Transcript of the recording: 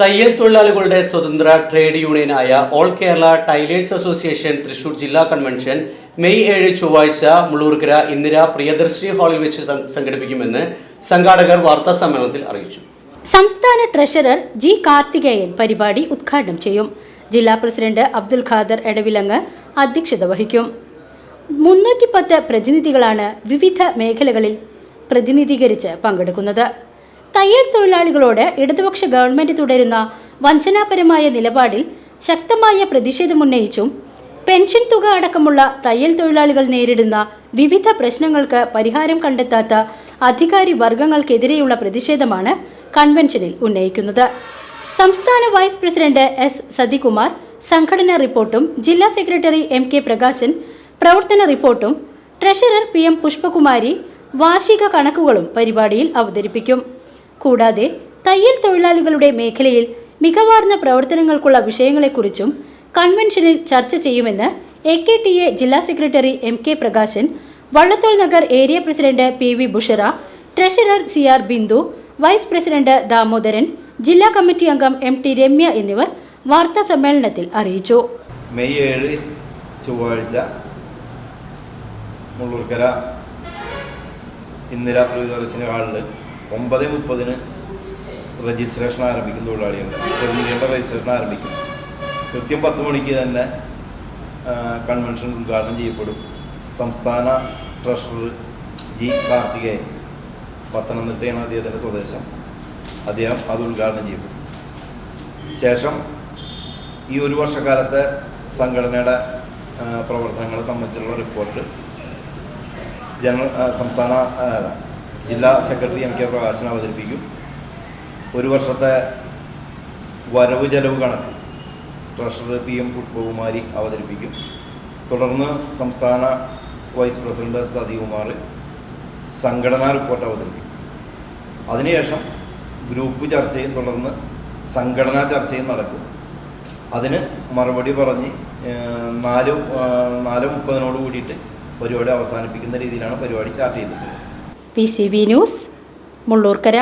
തയ്യൽ തൊഴിലാളികളുടെ സ്വതന്ത്ര trade യൂണിയനായ all Kerala tailors association Thrissur ജില്ലാ കൺവെൻഷൻ മെയ് ഏഴ് ചൊവ്വാഴ്ച മുള്ളൂർക്കര ഇന്ദിര പ്രിയദർശിനി ഹാളിൽ വെച്ച് സംഘടിപ്പിക്കുമെന്ന് സംഘാടകർ വാർത്താ സമ്മേളനത്തിൽ അറിയിച്ചു. സംസ്ഥാന ട്രഷറർ ജി കാർത്തികേയൻ പരിപാടി ഉദ്ഘാടനം ചെയ്യും. ജില്ലാ പ്രസിഡന്റ് അബ്ദുൽ ഖാദർ എടവിലങ്ങ് അധ്യക്ഷത വഹിക്കും. മുന്നൂറ്റി പത്ത് പ്രതിനിധികളാണ് വിവിധ മേഖലകളിൽ പ്രതിനിധീകരിച്ച് പങ്കെടുക്കുന്നത്. തയ്യൽ തൊഴിലാളികളോട് ഇടതുപക്ഷ ഗവൺമെന്റ് തുടരുന്ന വഞ്ചനാപരമായ നിലപാടിൽ ശക്തമായ പ്രതിഷേധമുന്നയിച്ചും പെൻഷൻ തുക അടക്കമുള്ള തയ്യൽ തൊഴിലാളികൾ നേരിടുന്ന വിവിധ പ്രശ്നങ്ങൾക്ക് പരിഹാരം കണ്ടെത്താത്ത അധികാരി വർഗങ്ങൾക്കെതിരെയുള്ള പ്രതിഷേധമാണ് കൺവെൻഷനിൽ ഉന്നയിക്കുന്നത്. സംസ്ഥാന വൈസ് പ്രസിഡന്റ് എസ് സതികുമാർ സംഘടനാ റിപ്പോർട്ടും ജില്ലാ സെക്രട്ടറി എം കെ പ്രകാശൻ പ്രവർത്തന റിപ്പോർട്ടും ട്രഷറർ പി എം പുഷ്പകുമാരി വാർഷിക കണക്കുകളും പരിപാടിയിൽ അവതരിപ്പിക്കും. കൂടാതെ തയ്യൽ തൊഴിലാളികളുടെ മേഖലയിൽ മികവാർന്ന പ്രവർത്തനങ്ങൾക്കുള്ള വിഷയങ്ങളെക്കുറിച്ചും കൺവെൻഷനിൽ ചർച്ച ചെയ്യുമെന്ന് എ കെ ടി എ ജില്ലാ secretary M K Prakashan Vallathol Nagar area president P V Bushara treasurer C R Bindu vice president Damodaran ജില്ലാ കമ്മിറ്റി അംഗം എം ടി രമ്യ എന്നിവർ വാർത്താ സമ്മേളനത്തിൽ അറിയിച്ചു. മെയ് ഏഴ് ചൊവ്വാഴ്ച മുള്ളൂർക്കര ഇന്ദിരാ പ്രിയദർശിനി ഹാളിൽ ഒമ്പത് മുപ്പതിന് രജിസ്ട്രേഷൻ ആരംഭിക്കും തൊഴിലാളികൾ. പ്രതിനിധികളുടെ രജിസ്ട്രേഷൻ ആരംഭിക്കും. കൃത്യം പത്ത് മണിക്ക് തന്നെ കൺവെൻഷൻ ഉദ്ഘാടനം ചെയ്യപ്പെടും. സംസ്ഥാന ട്രഷറർ ജി കാർത്തികേയൻ പത്തനംതിട്ടയാണ് അദ്ദേഹത്തിന്റെ സ്വദേശം. അദ്ദേഹം അത് ഉദ്ഘാടനം ചെയ്യപ്പെടും. ശേഷം ഈ ഒരു വർഷക്കാലത്തെ സംഘടനയുടെ പ്രവർത്തനങ്ങളെ സംബന്ധിച്ചുള്ള റിപ്പോർട്ട് ജനറൽ സംസ്ഥാന ജില്ലാ സെക്രട്ടറി എം കെ പ്രകാശൻ അവതരിപ്പിക്കും. ഒരു വർഷത്തെ വരവ് ചെലവ് കണക്ക് ട്രഷറർ പി എം പുഷ്പകുമാരി അവതരിപ്പിക്കും. തുടർന്ന് സംസ്ഥാന വൈസ് പ്രസിഡന്റ് സതികുമാർ സംഘടനാ റിപ്പോർട്ട് അവതരിപ്പിക്കും. അതിനുശേഷം ഗ്രൂപ്പ് ചർച്ചയും തുടർന്ന് സംഘടനാ ചർച്ചയും നടക്കും. അതിന് മറുപടി പറഞ്ഞ് നാല് നാല് മുപ്പതിനോട് കൂടിയിട്ട് പരിപാടി അവസാനിപ്പിക്കുന്ന രീതിയിലാണ് പരിപാടി ചാർട്ട് ചെയ്തത്. P C V news Mullurkara.